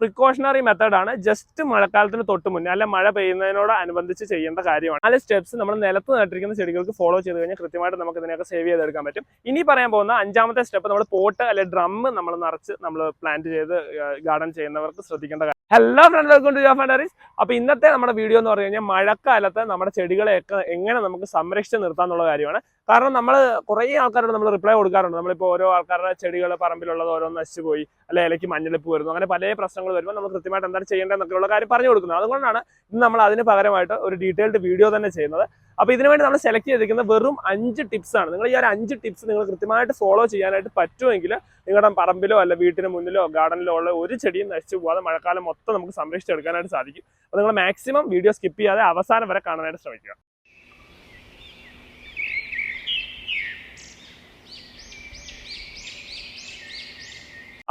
Precautionary മെത്തേഡാണ് just മഴക്കാലത്തിന് തൊട്ട് മുന്നേ അല്ല മഴ പെയ്യുന്നതിനോട് അനുബന്ധിച്ച് ചെയ്യേണ്ട കാര്യമാണ്. നാല് സ്റ്റെപ്സ് നമ്മൾ നിലത്ത് നട്ടിരിക്കുന്ന ചെടികൾക്ക് ഫോളോ ചെയ്ത് കഴിഞ്ഞാൽ കൃത്യമായിട്ട് നമുക്ക് ഇതിനെയൊക്കെ സേവ് ചെയ്തെടുക്കാൻ പറ്റും. ഇനി പറയാൻ പോകുന്ന അഞ്ചാമത്തെ സ്റ്റെപ്പ് നമ്മൾ പോട്ട് അല്ലെ ഡ്രം നമ്മൾ നിറച്ച് നമ്മൾ പ്ലാന്റ് ചെയ്ത് ഗാർഡൻ ചെയ്യുന്നവർക്ക് ശ്രദ്ധിക്കേണ്ട ഹലോ ഫ്രണ്ട് വെൽക്കം ടു ഫാൻഡറീസ് അപ്പൊ ഇന്നത്തെ നമ്മുടെ വീഡിയോ എന്ന് പറഞ്ഞു കഴിഞ്ഞാൽ മഴക്കാലത്ത് നമ്മുടെ ചെടികളെയൊക്കെ എങ്ങനെ നമുക്ക് സംരക്ഷിച്ച് നിർത്താന്നുള്ള കാര്യമാണ്. കാരണം നമ്മൾ കുറേ ആൾക്കാരോട് നമ്മൾ റിപ്ലൈ കൊടുക്കാറുണ്ട്. നമ്മളിപ്പോൾ ഓരോ ആൾക്കാരുടെ ചെടികൾ പറമ്പിലുള്ളത് ഓരോന്ന് നശിച്ചു പോയി അല്ലെ ഇലയ്ക്ക് മഞ്ഞളിപ്പ് വരുന്നു അങ്ങനെ പല പ്രശ്നങ്ങൾ വരുമ്പോൾ നമ്മൾ കൃത്യമായിട്ട് എന്താണ് ചെയ്യേണ്ടതെന്നൊക്കെയുള്ള കാര്യം പറഞ്ഞു കൊടുക്കുന്നത്. അതുകൊണ്ടാണ് ഇന്ന് നമ്മൾ അതിന് പകരമായിട്ട് ഒരു ഡീറ്റെയിൽഡ് വീഡിയോ തന്നെ ചെയ്യുന്നത്. അപ്പോൾ ഇതിനു വേണ്ടി നമ്മൾ സെലക്ട് ചെയ്തിരിക്കുന്ന വെറും അഞ്ച് ടിപ്സ് ആണ്. നിങ്ങൾ ഈ ഒരു അഞ്ച് ടിപ്സ് നിങ്ങൾ കൃത്യമായിട്ട് ഫോളോ ചെയ്യാനായിട്ട് പറ്റുമെങ്കിൽ നിങ്ങളുടെ പറമ്പിലോ അല്ല വീട്ടിന് മുന്നിലോ ഗാർഡനിലോ ഉള്ള ഒരു ചെടിയും നശിച്ചു പോകാതെ മഴക്കാലം മൊത്തം നമുക്ക് സംരക്ഷിച്ചെടുക്കാനായിട്ട് സാധിക്കും. അപ്പോൾ നിങ്ങൾ മാക്സിമം വീഡിയോ സ്കിപ്പ് ചെയ്യാതെ അവസാനം വരെ കാണാനായിട്ട് ശ്രമിക്കുക.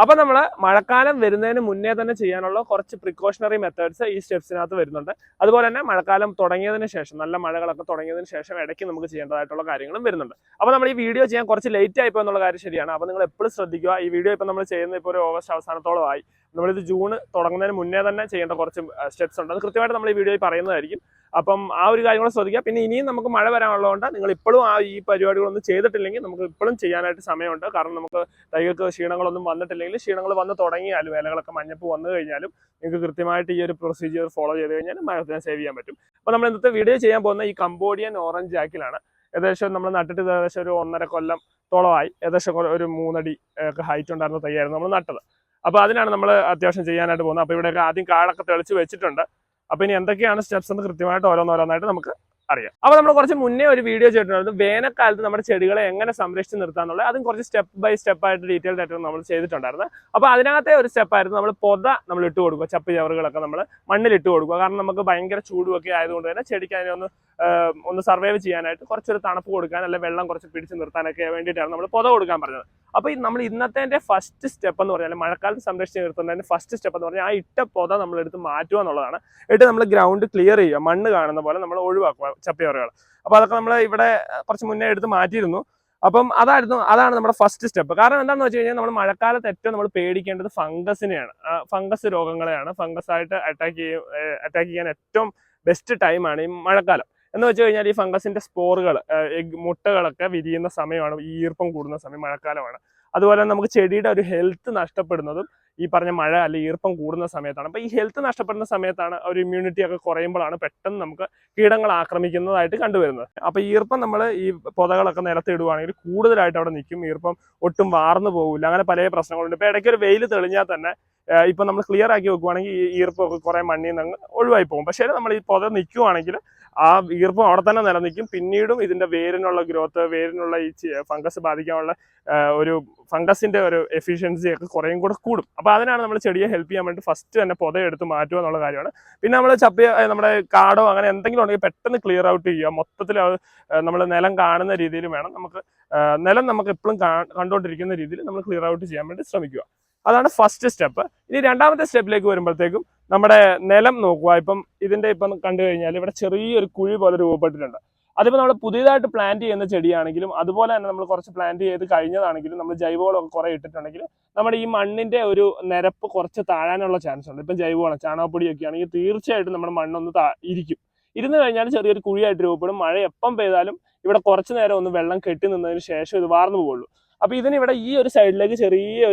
അപ്പൊ നമ്മൾ മഴക്കാലം വരുന്നതിന് മുന്നേ തന്നെ ചെയ്യാനുള്ള കുറച്ച് പ്രിക്കോഷണറി മെത്തേഡ്സ് ഈ സ്റ്റെപ്സിനകത്ത് വരുന്നുണ്ട്. അതുപോലെ തന്നെ മഴക്കാലം തുടങ്ങിയതിന് ശേഷം നല്ല മഴകളൊക്കെ തുടങ്ങിയതിന് ശേഷം ഇടയ്ക്ക് നമുക്ക് ചെയ്യേണ്ടതായിട്ടുള്ള കാര്യങ്ങളും വരുന്നുണ്ട്. അപ്പോൾ നമ്മൾ ഈ വീഡിയോ ചെയ്യാൻ കുറച്ച് ലേറ്റ് ആയിപ്പോ എന്നുള്ള കാര്യം ശരിയാണ്. അപ്പോൾ നിങ്ങൾ എപ്പോഴും ശ്രദ്ധിക്കുക ഈ വീഡിയോ ഇപ്പോൾ നമ്മൾ ചെയ്യുന്ന ഇപ്പോൾ ഒരു ഓഗസ്റ്റ് അവസാനത്തോളം ആയി. നമ്മളിത് ജൂൺ തുടങ്ങുന്നതിന് മുന്നേ തന്നെ ചെയ്യേണ്ട കുറച്ച് സ്റ്റെപ്സ് ഉണ്ട്. അത് കൃത്യമായിട്ട് നമ്മൾ ഈ വീഡിയോയിൽ പറയുന്നതായിരിക്കും. അപ്പം ആ ഒരു കാര്യം കൂടെ ശ്രദ്ധിക്കുക. പിന്നെ ഇനിയും നമുക്ക് മഴ വരാനുള്ളതുകൊണ്ട് നിങ്ങൾ ഇപ്പോഴും ആ ഈ പരിപാടികളൊന്നും ചെയ്തിട്ടില്ലെങ്കിൽ നമുക്ക് ഇപ്പോഴും ചെയ്യാനായിട്ട് സമയമുണ്ട്. കാരണം നമുക്ക് തൈകൾക്ക് ക്ഷീണങ്ങളൊന്നും വന്നിട്ടില്ലെങ്കിൽ ക്ഷീണങ്ങൾ വന്ന് തുടങ്ങിയാലും ഇലകളൊക്കെ മഞ്ഞപ്പ് വന്നു കഴിഞ്ഞാലും നിങ്ങൾക്ക് കൃത്യമായിട്ട് ഈ ഒരു പ്രൊസീജിയർ ഫോളോ ചെയ്ത് കഴിഞ്ഞാൽ മഴത്തിനെ സേവ് ചെയ്യാൻ പറ്റും. അപ്പോൾ നമ്മൾ ഇന്നത്തെ വീഡിയോ ചെയ്യാൻ പോകുന്ന ഈ കമ്പോഡിയൻ ഓറഞ്ച് ജാക്കിലാണ് ഏകദേശം നമ്മൾ നട്ടിട്ട് ഏകദേശം ഒരു ഒന്നര കൊല്ലം തോളമായി. ഏകദേശം ഒരു മൂന്നടി ഒക്കെ ഹൈറ്റ് ഉണ്ടായിരുന്ന തൈയായിരുന്നു നമ്മൾ നട്ടത്. അപ്പോൾ അതിനാണ് നമ്മൾ അത്യാവശ്യം ചെയ്യാനായിട്ട് പോകുന്നത്. അപ്പോൾ ഇവിടെയൊക്കെ ആദ്യം കാടൊക്കെ തെളിച്ച് വെച്ചിട്ടുണ്ട്. അപ്പോൾ ഇനി എന്തൊക്കെയാണ് സ്റ്റെപ്സ് എന്ന് കൃത്യമായിട്ട് ഓരോന്നോരോന്നായിട്ട് നമുക്ക് അറിയാം. അപ്പൊ നമ്മൾ കുറച്ച് മുന്നേ ഒരു വീഡിയോ ചെയ്തിട്ടുണ്ടായിരുന്നു. വേനൽക്കാലത്ത് നമ്മുടെ ചെടികളെ എങ്ങനെ സംരക്ഷിച്ച് നിർത്താന്നുള്ളത് അതും കുറച്ച് സ്റ്റെപ്പ് ബൈ സ്റ്റെപ്പ് ആയിട്ട് ഡീറ്റെയിൽഡ് ആയിട്ട് നമ്മൾ ചെയ്തിട്ടുണ്ടായിരുന്നു. അപ്പൊ അതിനകത്തെ ഒരു സ്റ്റെപ്പായിരുന്നു നമ്മൾ പൊത നമ്മൾ ഇട്ട് കൊടുക്കുക. ചപ്പ് ചവറുകളൊക്കെ നമ്മൾ മണ്ണിൽ ഇട്ട് കൊടുക്കുക. കാരണം നമുക്ക് ഭയങ്കര ചൂടുമൊക്കെ ആയതുകൊണ്ട് തന്നെ ചെടിക്ക് അതിനെ ഒന്ന് ഒന്ന് സർവൈവ് ചെയ്യാനായിട്ട് കുറച്ചൊരു തണുപ്പ് കൊടുക്കാൻ അല്ലെങ്കിൽ വെള്ളം കുറച്ച് പിടിച്ച് നിർത്താനൊക്കെ വേണ്ടിയിട്ടാണ് നമ്മൾ പൊത കൊടുക്കാൻ പറഞ്ഞത്. അപ്പോൾ നമ്മൾ ഇന്നത്തെ ഫസ്റ്റ് സ്റ്റെപ്പ് എന്ന് പറഞ്ഞാൽ മഴക്കാലത്ത് സംരക്ഷിച്ച് നിർത്തുന്നതിന്റെ ഫസ്റ്റ് സ്റ്റെപ്പ് എന്ന് പറഞ്ഞാൽ ആ ഇട്ട പൊത നമ്മൾ എടുത്ത് മാറ്റുക എന്നുള്ളതാണ്. എന്നിട്ട് നമ്മൾ ഗ്രൗണ്ട് ക്ലിയർ ചെയ്യുക മണ്ണ് കാണുന്ന പോലെ നമ്മൾ ഒഴിവാക്കുക ചപ്പയോറുകൾ അപ്പോൾ അതൊക്കെ നമ്മൾ ഇവിടെ കുറച്ച് മുന്നേ എടുത്ത് മാറ്റിയിരുന്നു. അപ്പം അതായിരുന്നു അതാണ് നമ്മുടെ ഫസ്റ്റ് സ്റ്റെപ്പ് കാരണം എന്താണെന്ന് വെച്ച് കഴിഞ്ഞാൽ നമ്മൾ മഴക്കാലത്ത് ഏറ്റവും നമ്മൾ പേടിക്കേണ്ടത് ഫംഗസിനെയാണ്. ഫംഗസ് രോഗങ്ങളെയാണ്. ഫംഗസ് ആയിട്ട് അറ്റാക്ക് ചെയ്യും അറ്റാക്ക് ചെയ്യാൻ ഏറ്റവും ബെസ്റ്റ് ടൈമാണ് ഈ മഴക്കാലം. എന്ന് വെച്ച് കഴിഞ്ഞാൽ ഈ ഫംഗസിന്റെ സ്പോറുകൾ മുട്ടകളൊക്കെ വിരിയുന്ന സമയമാണ് ഈ ഈർപ്പം കൂടുന്ന സമയം മഴക്കാലമാണ്. അതുപോലെ നമുക്ക് ചെടിയുടെ ഒരു ഹെൽത്ത് നഷ്ടപ്പെടുന്നതും ഈ പറഞ്ഞ മഴ അല്ലെങ്കിൽ ഈർപ്പം കൂടുന്ന സമയത്താണ്. അപ്പോൾ ഈ ഹെൽത്ത് നഷ്ടപ്പെടുന്ന സമയത്താണ് ഒരു ഇമ്മ്യൂണിറ്റി ഒക്കെ കുറയുമ്പോഴാണ് പെട്ടെന്ന് നമുക്ക് കീടങ്ങൾ ആക്രമിക്കുന്നതായിട്ട് കണ്ടുവരുന്നത്. അപ്പോൾ ഈർപ്പം നമ്മൾ ഈ പൊതകളൊക്കെ നിലത്ത് ഇടുവാണെങ്കിൽ കൂടുതലായിട്ട് അവിടെ നിൽക്കും. ഈർപ്പം ഒട്ടും വാർന്നു പോകില്ല അങ്ങനെ പല പ്രശ്നങ്ങളുണ്ട്. ഇപ്പോൾ ഇടയ്ക്ക് ഒരു വെയിൽ തെളിഞ്ഞാൽ തന്നെ ഇപ്പം നമ്മൾ ക്ലിയർ ആക്കി വെക്കുവാണെങ്കിൽ ഈ ഈർപ്പമൊക്കെ കുറേ മണ്ണിൽ നിന്ന് ഒഴിവായി പോകും. പക്ഷേ നമ്മൾ ഈ പൊത നിൽക്കുവാണെങ്കിൽ ആ ഈർപ്പം അവിടെ തന്നെ നിലനിൽക്കും. പിന്നീടും ഇതിന്റെ വേരിനുള്ള ഗ്രോത്ത് വേരിനുള്ള ഈ ഫംഗസ് ബാധിക്കാനുള്ള ഒരു ഫംഗസിന്റെ ഒരു എഫിഷ്യൻസി ഒക്കെ കുറേയും കൂടെ കൂടും. അപ്പോൾ അതിനാണ് നമ്മൾ ചെടിയെ ഹെൽപ്പ് ചെയ്യാൻ വേണ്ടി ഫസ്റ്റ് തന്നെ പൊത എടുത്ത് മാറ്റുക എന്നുള്ള കാര്യമാണ്. പിന്നെ നമ്മൾ ചപ്പിയ നമ്മുടെ കാടോ അങ്ങനെ എന്തെങ്കിലും ഉണ്ടെങ്കിൽ പെട്ടെന്ന് ക്ലിയർ ഔട്ട് ചെയ്യുക. മൊത്തത്തിൽ നമ്മൾ നിലം കാണുന്ന രീതിയിൽ വേണം നമുക്ക് നിലം നമുക്ക് എപ്പോഴും കണ്ടുകൊണ്ടിരിക്കുന്ന രീതിയിൽ നമ്മൾ ക്ലിയർ ഔട്ട് ചെയ്യാൻ വേണ്ടി ശ്രമിക്കുക. അതാണ് ഫസ്റ്റ് സ്റ്റെപ്പ് ഇനി രണ്ടാമത്തെ സ്റ്റെപ്പിലേക്ക് വരുമ്പോഴത്തേക്കും നമ്മുടെ നിലം നോക്കുക. ഇപ്പം ഇതിന്റെ ഇപ്പം കണ്ടു കഴിഞ്ഞാൽ ഇവിടെ ചെറിയൊരു കുഴി പോലെ രൂപപ്പെട്ടിട്ടുണ്ട്. അതിപ്പോൾ നമ്മൾ പുതിയതായിട്ട് പ്ലാന്റ് ചെയ്യുന്ന ചെടിയാണെങ്കിലും അതുപോലെ തന്നെ നമ്മൾ കുറച്ച് പ്ലാന്റ് ചെയ്ത് കഴിഞ്ഞതാണെങ്കിലും നമ്മൾ ജൈവവളമൊക്കെ കുറേ ഇട്ടിട്ടുണ്ടെങ്കിൽ നമ്മുടെ ഈ മണ്ണിന്റെ ഒരു നിരപ്പ് കുറച്ച് താഴാനുള്ള ചാൻസ് ഉണ്ട്. ഇപ്പം ജൈവവളം ചാണകപ്പൊടിയൊക്കെ ആണെങ്കിൽ തീർച്ചയായിട്ടും നമ്മുടെ മണ്ണൊന്ന് ഇരിക്കും. ഇരുന്ന് കഴിഞ്ഞാൽ ചെറിയൊരു കുഴിയായിട്ട് രൂപപ്പെടും. മഴ എപ്പം പെയ്താലും ഇവിടെ കുറച്ച് നേരം ഒന്ന് വെള്ളം കെട്ടി നിന്നതിന് ശേഷം ഇത് വാർന്നു പോകുള്ളൂ. അപ്പൊ ഇതിനിവിടെ ഈ ഒരു സൈഡിലേക്ക് ചെറിയ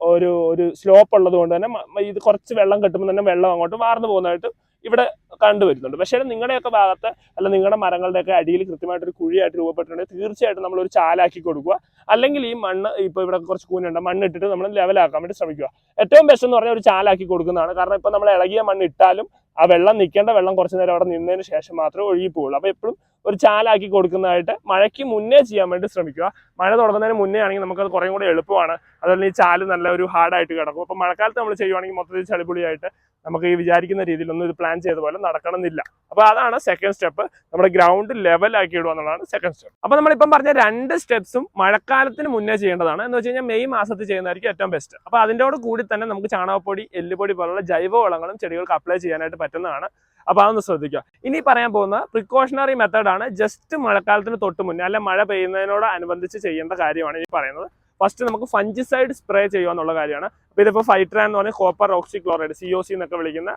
ഒരു ഒരു സ്ലോപ്പ് ഉള്ളത് കൊണ്ട് തന്നെ ഇത് കുറച്ച് വെള്ളം കെട്ടുമ്പോൾ തന്നെ വെള്ളം അങ്ങോട്ട് വാർന്നു പോകുന്നതായിട്ട് ഇവിടെ കണ്ടുവരുന്നുണ്ട്. പക്ഷേ നിങ്ങളുടെയൊക്കെ ഭാഗത്ത് അല്ല നിങ്ങളുടെ മരങ്ങളുടെയൊക്കെ അടിയിൽ കൃത്യമായിട്ട് ഒരു കുഴിയായിട്ട് രൂപപ്പെട്ടിട്ടുണ്ടെങ്കിൽ തീർച്ചയായിട്ടും നമ്മൾ ഒരു ചാലാക്കി കൊടുക്കുക. അല്ലെങ്കിൽ ഈ മണ്ണ് ഇപ്പോൾ ഇവിടെ കുറച്ച് കൂനുണ്ട് മണ്ണ് ഇട്ടിട്ട് നമ്മൾ ലെവലാക്കാൻ വേണ്ടി ശ്രമിക്കുക. ഏറ്റവും ബെസ്റ്റ് എന്ന് പറഞ്ഞാൽ ഒരു ചാലാക്കി കൊടുക്കുന്നതാണ്. കാരണം ഇപ്പോൾ നമ്മൾ ഇളകിയ മണ്ണ് ഇട്ടാലും ആ വെള്ളം നിൽക്കേണ്ട വെള്ളം കുറച്ച് നേരം അവിടെ നിന്നതിന് ശേഷം മാത്രമേ ഒഴുകി പോവുള്ളൂ. അപ്പോൾ എപ്പോഴും ഒരു ചാലാക്കി കൊടുക്കുന്നതായിട്ട് മഴയ്ക്ക് മുന്നേ ചെയ്യാൻ വേണ്ടി ശ്രമിക്കുക. മഴ തുടങ്ങുന്നതിന് മുന്നേ ആണെങ്കിൽ നമുക്കത് കുറേ കൂടെ എളുപ്പമാണ്. അതുപോലെ ഈ ചാൽ നല്ല ഒരു ഹാർഡായിട്ട് കിടക്കും. അപ്പോൾ മഴക്കാലത്ത് നമ്മൾ ചെയ്യുവാണെങ്കിൽ മൊത്തത്തിൽ ചളിപൊളിയായിട്ട് നമുക്ക് ഈ വിചാരിക്കുന്ന രീതിയിലൊന്നും ഇത് പ്ലാൻ ചെയ്ത പോലെ നടക്കണമെന്നില്ല. അപ്പോൾ അതാണ് സെക്കൻഡ് സ്റ്റെപ്പ് നമ്മുടെ ഗ്രൗണ്ട് ലെവൽ ആക്കി ഇടുക എന്നുള്ളതാണ് സെക്കൻഡ് സ്റ്റെപ്പ് അപ്പോൾ നമ്മളിപ്പം പറഞ്ഞ രണ്ട് സ്റ്റെപ്സും മഴക്കാലത്തിന് മുന്നേ ചെയ്യേണ്ടതാണ്. എന്ന് വെച്ച് കഴിഞ്ഞാൽ മെയ് മാസത്തിൽ ചെയ്യുന്നതായിരിക്കും ഏറ്റവും ബെസ്റ്റ് അപ്പോൾ അതിന്റെ കൂടി തന്നെ നമുക്ക് ചാണകപ്പൊടി എല്ലുപൊടി പോലുള്ള ജൈവ വളങ്ങളും ചെടികൾക്ക് അപ്ലൈ ചെയ്യാനായിട്ട് പറ്റുന്നതാണ്. അപ്പോൾ അതൊന്ന് ശ്രദ്ധിക്കുക. ഇനി പറയാൻ പോകുന്ന പ്രിക്കോഷണറി മെത്തേഡാണ് ജസ്റ്റ് മഴക്കാലത്തിന് തൊട്ട് മുന്നേ അല്ല മഴ പെയ്യുന്നതിനോട് അനുബന്ധിച്ച് ചെയ്യേണ്ട കാര്യമാണ് ഈ പറയുന്നത്. ഫസ്റ്റ് നമുക്ക് ഫഞ്ചിസൈഡ് സ്പ്രേ ചെയ്യുക എന്നുള്ള കാര്യമാണ്. അപ്പോൾ ഇതിപ്പോൾ ഫൈട്രാൻ എന്ന് പറഞ്ഞാൽ copper oxychloride C O C എന്നൊക്കെ വിളിക്കുന്ന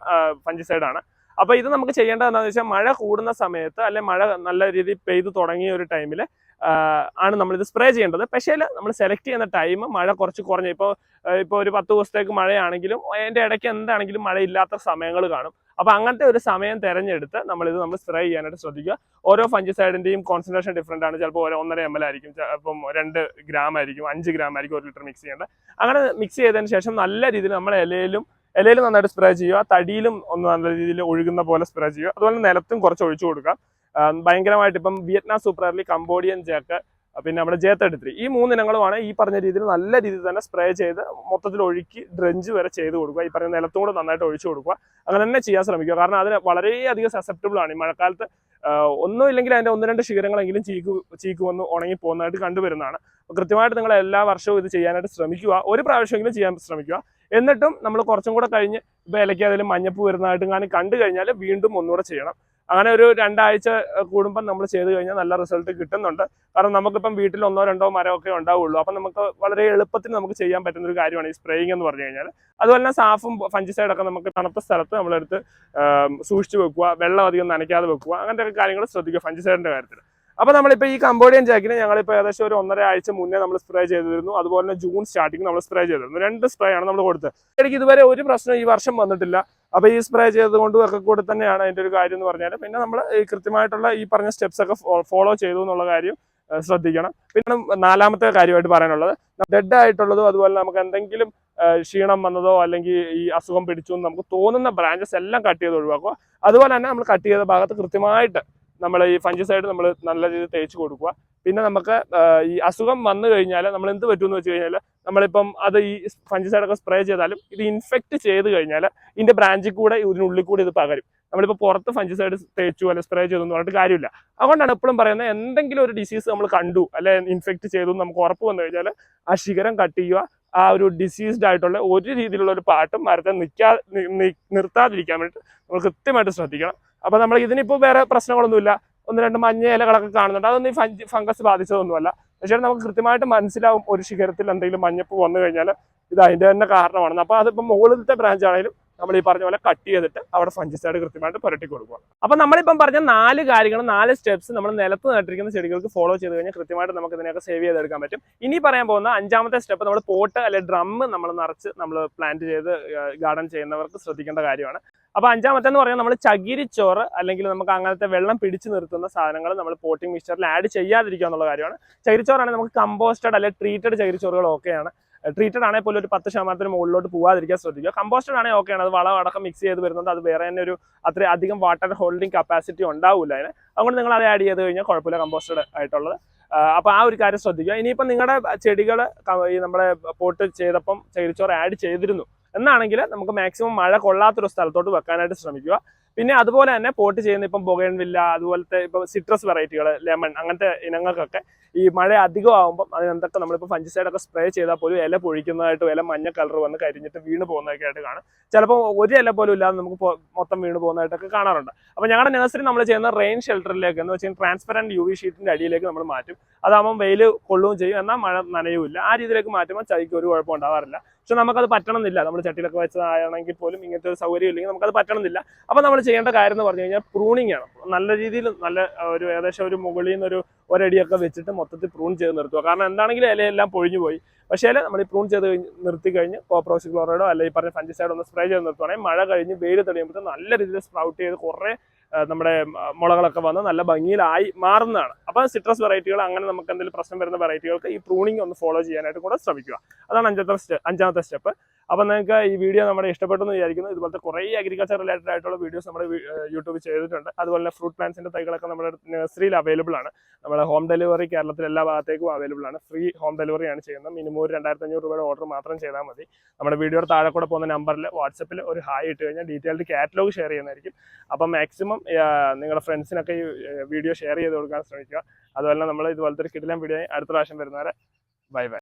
ഫഞ്ചിസൈഡ് ആണ്. അപ്പോൾ ഇത് നമുക്ക് ചെയ്യേണ്ടത് എന്താണെന്ന് വെച്ചാൽ മഴ കൂടുന്ന സമയത്ത് അല്ലെ മഴ നല്ല രീതിയിൽ പെയ്ത് തുടങ്ങിയ ഒരു ടൈമിൽ ആണ് ഇത് സ്പ്രേ ചെയ്യേണ്ടത്. പക്ഷേ നമ്മൾ സെലക്ട് ചെയ്യുന്ന ടൈം മഴ കുറച്ച് കുറഞ്ഞു. ഇപ്പോൾ ഇപ്പോൾ ഒരു പത്ത് ദിവസത്തേക്ക് മഴയാണെങ്കിലും അതിന്റെ ഇടയ്ക്ക് എന്താണെങ്കിലും മഴയില്ലാത്ത സമയങ്ങൾ കാണും. അപ്പോൾ അങ്ങനത്തെ ഒരു സമയം തിരഞ്ഞെടുത്ത് നമ്മളിത് നമ്മൾ സ്പ്രേ ചെയ്യാനായിട്ട് ശ്രദ്ധിക്കുക. ഓരോ ഫഞ്ചിസൈഡിന്റെയും കോൺസെൻട്രേഷൻ ഡിഫറെന്റ് ആണ്. ചിലപ്പോൾ ഓരോ ഒന്നര എം എൽ ആയിരിക്കും ചിലപ്പം രണ്ട് ഗ്രാം ആയിരിക്കും അഞ്ച് ഗ്രാം ആയിരിക്കും ഒരു ലിറ്റർ മിക്സ് ചെയ്യേണ്ടത്. അങ്ങനെ മിക്സ് ചെയ്തതിന് ശേഷം നല്ല രീതിയിൽ നമ്മൾ ഇലയിലും ഇലയിലും നന്നായിട്ട് സ്പ്രേ ചെയ്യുക. തടിയിലും ഒന്ന് നല്ല രീതിയിൽ ഒഴുകുന്ന പോലെ സ്പ്രേ ചെയ്യുക. അതുപോലെ നിലത്തും കുറച്ച് ഒഴിച്ചു കൊടുക്കുക. ഭയങ്കരമായിട്ട് ഇപ്പം വിയറ്റ്നാം സൂപ്പർ കംബോഡിയൻ ജാക്ക് പിന്നെ നമ്മുടെ ജെ തേർട്ടി ത്രീ ഈ മൂന്നിനങ്ങളുമാണ് ഈ പറഞ്ഞ രീതിയിൽ നല്ല രീതിയിൽ തന്നെ സ്പ്രേ ചെയ്ത് മൊത്തത്തിൽ ഒഴുക്കി ഡ്രഞ്ച് വരെ ചെയ്ത് കൊടുക്കുക. ഈ പറഞ്ഞ നിലത്തും കൂടെ നന്നായിട്ട് ഒഴിച്ചു കൊടുക്കുക. അങ്ങനെ തന്നെ ചെയ്യാൻ ശ്രമിക്കുക. കാരണം അതിന് വളരെയധികം സസെപ്റ്റബിൾ ആണ്. ഈ മഴക്കാലത്ത് ഒന്നും ഇല്ലെങ്കിൽ അതിന്റെ ഒന്ന് രണ്ട് ശിഖരങ്ങളെങ്കിലും ചീക്ക് ചീക്ക് വന്ന് ഉണങ്ങി പോകുന്നതായിട്ട് കണ്ടുവരുന്നതാണ്. കൃത്യമായിട്ട് നിങ്ങൾ എല്ലാ വർഷവും ഇത് ചെയ്യാനായിട്ട് ശ്രമിക്കുക. ഒരു പ്രാവശ്യമെങ്കിലും ചെയ്യാൻ ശ്രമിക്കുക. എന്നിട്ടും നമ്മൾ കുറച്ചും കൂടെ കഴിഞ്ഞ് ഇപ്പോൾ ഇലയ്ക്ക് അതിൽ മഞ്ഞപ്പ് വരുന്നതായിട്ട് കാണി കണ്ടു കഴിഞ്ഞാൽ വീണ്ടും ഒന്നുകൂടെ ചെയ്യണം. അങ്ങനെ ഒരു രണ്ടാഴ്ച കൂടുമ്പം നമ്മൾ ചെയ്ത് കഴിഞ്ഞാൽ നല്ല റിസൾട്ട് കിട്ടുന്നുണ്ട്. കാരണം നമുക്കിപ്പം വീട്ടിൽ ഒന്നോ രണ്ടോ മരമൊക്കെ ഉണ്ടാവുള്ളൂ. അപ്പം നമുക്ക് വളരെ എളുപ്പത്തിൽ നമുക്ക് ചെയ്യാൻ പറ്റുന്ന ഒരു കാര്യമാണ് ഈ സ്പ്രേയിങ് എന്ന് പറഞ്ഞു കഴിഞ്ഞാൽ. അതുപോലെ സാഫും ഫഞ്ചിസൈഡൊക്കെ നമുക്ക് തണുത്ത സ്ഥലത്ത് നമ്മളെടുത്ത് സൂക്ഷിച്ച് വെക്കുക വെള്ളം അധികം നനയ്ക്കാതെ വെക്കുക അങ്ങനത്തെ കാര്യങ്ങൾ ശ്രദ്ധിക്കുക ഫഞ്ചിസൈഡിന്റെ കാര്യത്തിൽ. അപ്പൊ നമ്മളിപ്പോ ഈ കമ്പോഡിയൻ ജാക്കിന് ഞങ്ങളിപ്പോ ഏകദേശം ഒരു ഒന്നര ആഴ്ച മുന്നേ നമ്മൾ സ്പ്രേ ചെയ്തിരുന്നു. അതുപോലെ തന്നെ ജൂൺ സ്റ്റാർട്ടിങ് നമ്മൾ സ്പ്രേ ചെയ്തിരുന്നു. രണ്ട് സ്പ്രേ ആണ് നമ്മൾ കൊടുത്തത്. എനിക്ക് ഇതുവരെ ഒരു പ്രശ്നം ഈ വർഷം വന്നിട്ടില്ല. അപ്പൊ ഈ സ്പ്രേ ചെയ്തുകൊണ്ട് ഒക്കെ കൂടെ തന്നെയാണ് അതിന്റെ ഒരു കാര്യം എന്ന് പറഞ്ഞാൽ പിന്നെ നമ്മൾ കൃത്യമായിട്ടുള്ള ഈ പറഞ്ഞ സ്റ്റെപ്സ് ഒക്കെ ഫോളോ ചെയ്തു എന്നുള്ള കാര്യം ശ്രദ്ധിക്കണം. പിന്നെ നാലാമത്തെ കാര്യമായിട്ട് പറയാനുള്ളത്. ഡെഡ് ആയിട്ടുള്ളതോ അതുപോലെ നമുക്ക് എന്തെങ്കിലും ക്ഷീണം വന്നതോ അല്ലെങ്കിൽ ഈ അസുഖം പിടിച്ചു നമുക്ക് തോന്നുന്ന ബ്രാഞ്ചസ് എല്ലാം കട്ട് ചെയ്ത് ഒഴിവാക്കുക. അതുപോലെ തന്നെ നമ്മൾ കട്ട് ചെയ്ത ഭാഗത്ത് കൃത്യമായിട്ട് നമ്മൾ ഈ ഫഞ്ചിസൈഡ് നമ്മൾ നല്ല രീതിയിൽ തേച്ച് കൊടുക്കുക. പിന്നെ നമുക്ക് ഈ അസുഖം വന്നു കഴിഞ്ഞാൽ നമ്മൾ എന്ത് പറ്റുമെന്ന് വെച്ച് കഴിഞ്ഞാൽ നമ്മളിപ്പം അത് ഈ ഫഞ്ചിസൈഡൊക്കെ സ്പ്രേ ചെയ്താലും ഇത് ഇൻഫെക്റ്റ് ചെയ്ത് കഴിഞ്ഞാൽ ഇതിന്റെ ബ്രാഞ്ചിൽ കൂടെ ഇതിനുള്ളിൽ കൂടി ഇത് പകരും. നമ്മളിപ്പോൾ പുറത്ത് ഫഞ്ചിസൈഡ് തേച്ചു അല്ലെങ്കിൽ സ്പ്രേ ചെയ്തു എന്ന് പറഞ്ഞിട്ട് കാര്യമില്ല. അതുകൊണ്ടാണ് എപ്പോഴും പറയുന്നത് എന്തെങ്കിലും ഒരു ഡിസീസ് നമ്മൾ കണ്ടു അല്ലെ ഇൻഫെക്റ്റ് ചെയ്തു നമുക്ക് ഉറപ്പ് വന്നു കഴിഞ്ഞാൽ ആ ശിഖരം കട്ട് ചെയ്യുക ആ ഒരു ഡിസീസ്ഡ് ആയിട്ടുള്ള ഒരു രീതിയിലുള്ള ഒരു പാട്ടും മരത്തെ നിൽക്കാ നിർത്താതിരിക്കാൻ വേണ്ടിയിട്ട് നമ്മൾ കൃത്യമായിട്ട് ശ്രദ്ധിക്കണം. അപ്പൊ നമ്മൾ ഇതിനിപ്പോ വേറെ പ്രശ്നങ്ങളൊന്നുമില്ല. ഒന്ന് രണ്ട് മഞ്ഞ ഇലകളൊക്കെ കാണുന്നുണ്ട്. അതൊന്നും ഈ ഫഞ്ച് ഫംഗസ് ബാധിച്ചതൊന്നുമല്ല. പക്ഷേ നമുക്ക് കൃത്യമായിട്ട് മനസ്സിലാവും ഒരു ശിഖരത്തിൽ എന്തെങ്കിലും മഞ്ഞപ്പ് വന്നു കഴിഞ്ഞാൽ ഇത് അതിന്റെ തന്നെ കാരണമാണ് അപ്പൊ അതിപ്പോൾ മുകളിലത്തെ ബ്രാഞ്ച് ആണെങ്കിലും നമ്മൾ ഈ പറഞ്ഞ പോലെ കട്ട് ചെയ്തിട്ട് അവിടെ ഫഞ്ചിസൈഡ് കൃത്യമായിട്ട് പുരട്ടി കൊടുക്കുക. അപ്പൊ നമ്മളിപ്പം പറഞ്ഞ നാല് കാര്യങ്ങൾ നാല് സ്റ്റെപ്സ് നമ്മൾ നിലത്ത് നട്ടിരിക്കുന്ന ചെടികൾക്ക് ഫോളോ ചെയ്ത് കഴിഞ്ഞാൽ കൃത്യമായിട്ട് നമുക്ക് ഇതിനെയൊക്കെ സേവ് ചെയ്തെടുക്കാൻ പറ്റും. ഇനി പറയാൻ പോകുന്ന അഞ്ചാമത്തെ സ്റ്റെപ്പ് നമ്മൾ പോട്ട് അല്ലെ ഡ്രം നമ്മൾ നിറച്ച് നമ്മൾ പ്ലാന്റ് ചെയ്ത് ഗാർഡൻ ചെയ്യുന്നവർക്ക് ശ്രദ്ധിക്കേണ്ട കാര്യമാണ്. അപ്പൊ അഞ്ചാമത്തെ എന്ന് പറഞ്ഞാൽ നമ്മൾ ചകിരിച്ചോറ് അല്ലെങ്കിൽ നമുക്ക് അങ്ങനത്തെ വെള്ളം പിടിച്ചു നിർത്തുന്ന സാധനങ്ങൾ നമ്മൾ പോട്ടിംഗ് മിക്സ്ചറിൽ ആഡ് ചെയ്യാതിരിക്കുക എന്നുള്ള കാര്യമാണ്. ചകിരിച്ചോറാണെങ്കിൽ നമുക്ക് കമ്പോസ്റ്റഡ് അല്ലെങ്കിൽ ട്രീറ്റഡ് ചകിരിച്ചോറുകൾ ഓക്കെയാണ് ട്രീറ്റഡ് ആണെങ്കിൽ പോലും ഒരു പത്ത് ശതമാനത്തിന് മുകളിലോട്ട് പോകാതിരിക്കാൻ ശ്രദ്ധിക്കുക. കമ്പോസ്റ്റഡ് ആണെങ്കിൽ ഓക്കെയാണ് അത് വളം അടക്കം മിക്സ് ചെയ്ത് വരുന്നത് അത് വേറെ തന്നെ ഒരു അത്ര അധികം വാട്ടർ ഹോൾഡിംഗ് കപ്പാസിറ്റി ഉണ്ടാവില്ല അതിന്. അതുകൊണ്ട് നിങ്ങൾ അത് ആഡ് ചെയ്ത് കഴിഞ്ഞാൽ കുഴപ്പമില്ല കമ്പോസ്റ്റഡ് ആയിട്ടുള്ളത്. അപ്പോൾ ആ ഒരു കാര്യം ശ്രദ്ധിക്കുക. ഇനിയിപ്പം നിങ്ങളുടെ ചെടികൾ ഈ നമ്മുടെ പോട്ട് ചെയ്തപ്പം ചകിരിച്ചോറ് ആഡ് ചെയ്തിരുന്നു. എന്നാണെങ്കിൽ നമുക്ക് മാക്സിമം മഴ കൊള്ളാത്തൊരു സ്ഥലത്തോട്ട് വെക്കാനായിട്ട് ശ്രമിക്കുക. പിന്നെ അതുപോലെ തന്നെ പോട്ട് ചെയ്യുന്ന ഇപ്പം ബൊഗൈൻവില്ല അതുപോലത്തെ ഇപ്പം സിട്രസ് വെറൈറ്റികൾ ലെമൺ അങ്ങനത്തെ ഇനങ്ങൾക്കൊക്കെ ഈ മഴ അധികമാകുമ്പോൾ അതിനെന്തൊക്കെ നമ്മളിപ്പോൾ ഫഞ്ചിസൈഡൊക്കെ സ്പ്രേ ചെയ്താൽ പോലും ഇല പൊഴിക്കുന്നതായിട്ടും ഇല മഞ്ഞ കളർ വന്ന് കരിഞ്ഞിട്ട് വീണ് പോകുന്നതൊക്കെ ആയിട്ട് കാണും. ചിലപ്പോൾ ഒരു ഇല പോലും ഇല്ലാതെ നമുക്ക് മൊത്തം വീണ് പോകുന്നതായിട്ടൊക്കെ കാണാറുണ്ട്. അപ്പോൾ ഞങ്ങളുടെ നഴ്സറി നമ്മൾ ചെയ്യുന്ന റെയിൻ ഷെൽട്ടറിലേക്ക് എന്ന് വെച്ചാൽ ട്രാൻസ്പെറന്റ് യു വി ഷീറ്റിന്റെ അടിയിലേക്ക് നമ്മൾ മാറ്റും. അതാകുമ്പോൾ വെയിൽ കൊള്ളുകയും ചെയ്യും. എന്നാൽ മഴ നനയുമില്ല. ആ രീതിയിലേക്ക് മാറ്റുമ്പോൾ ചതിക്ക് ഒരു കുഴപ്പം ഉണ്ടാവാറില്ല. പക്ഷെ നമുക്കത് പറ്റണമെന്നില്ല. നമ്മൾ ചട്ടിയിലൊക്കെ വെച്ചതാണെങ്കിൽ പോലും ഇങ്ങനത്തെ ഒരു സൗകര്യം ഇല്ലെങ്കിൽ നമുക്കത് പറ്റണമെന്നില്ല. അപ്പോൾ നമ്മൾ ചെയ്യേണ്ട കാര്യം എന്ന് പറഞ്ഞു കഴിഞ്ഞാൽ പ്രൂണിങ് ആണ്. നല്ല രീതിയിൽ നല്ല ഒരു ഏകദേശം ഒരു മുകളിൽ നിന്ന് ഒരു ഒരടിയൊക്കെ വെച്ചിട്ട് മൊത്തത്തിൽ പ്രൂൺ ചെയ്ത് നിർത്തുക. കാരണം എന്താണെങ്കിലും ഇലയെല്ലാം പൊഴിഞ്ഞു പോയി. പക്ഷേ നമ്മൾ ഈ പ്രൂൺ ചെയ്ത് നിർത്തി കഴിഞ്ഞ് കോപ്രോക്സി ക്ലോറൈഡോ അല്ലെങ്കിൽ പറഞ്ഞ ഫഞ്ചിസൈഡോ ഒന്ന് സ്പ്രേ ചെയ്ത് നിർത്തുവാണെങ്കിൽ മഴ കഴിഞ്ഞ് വെയിൽ തെളിയുമ്പോൾ നല്ല രീതിയിൽ സ്പ്രൗട്ട് ചെയ്ത് കുറേ നമ്മുടെ മുളകളൊക്കെ വന്ന് നല്ല ഭംഗിയിലായി മാറുന്നതാണ്. അപ്പോൾ സിട്രസ് വെറൈറ്റികൾ അങ്ങനെ നമുക്ക് എന്തെങ്കിലും പ്രശ്നം വരുന്ന വെറൈറ്റികൾക്ക് ഈ പ്രൂണിംഗ് ഒന്ന് ഫോളോ ചെയ്യാനായിട്ട് കൂടെ ശ്രമിക്കുക. അതാണ് അഞ്ചാമത്തെ സ്റ്റെ അഞ്ചാമത്തെ സ്റ്റെപ്പ് അപ്പോൾ നിങ്ങൾക്ക് ഈ വീഡിയോ നമ്മുടെ ഇഷ്ടപ്പെട്ടെന്ന് വിചാരിക്കുന്നു. ഇതുപോലത്തെ കുറേ അഗ്രികൾച്ചർ റിലേറ്റഡ് ആയിട്ടുള്ള വീഡിയോസ് നമ്മുടെ യൂട്യൂബിൽ ചെയ്തിട്ടുണ്ട്. അതുപോലെ ഫ്രൂട്ട് പ്ലാന്റ്സിന്റെ തൈകളൊക്കെ നമ്മുടെ നഴ്സറിയിൽ അവൈലബിൾ ആണ്. നമ്മുടെ ഹോം ഡെലിവറി കേരളത്തിൽ എല്ലാ ഭാഗത്തേക്കും അവൈലബിൾ ആണ്. ഫ്രീ ഹോം ഡെലിവറി ആണ് ചെയ്യുന്നത്. മിനിമം ഒരു രണ്ടായിരത്തി അഞ്ഞൂറ് രൂപയുടെ ഓർഡർ മാത്രം ചെയ്താൽ മതി. നമ്മുടെ വീഡിയോയുടെ താഴെ കൂടെ പോകുന്ന നമ്പറിൽ വാട്സപ്പിൽ ഒരു ഹായ് ഇട്ട് കഴിഞ്ഞാൽ ഡീറ്റെയിൽഡ് കാറ്റലോഗ് ഷെയർ ചെയ്യുന്നതായിരിക്കും. അപ്പം മാക്സിമം നിങ്ങളുടെ ഫ്രണ്ട്സിനൊക്കെ ഈ വീഡിയോ ഷെയർ ചെയ്ത് കൊടുക്കാൻ ശ്രമിക്കുക. അതുപോലെ നമ്മൾ ഇതുപോലത്തെ ഒരു കിടിലം വീഡിയോ അടുത്ത പ്രാവശ്യം വരുന്നവരെ ബൈ ബൈ.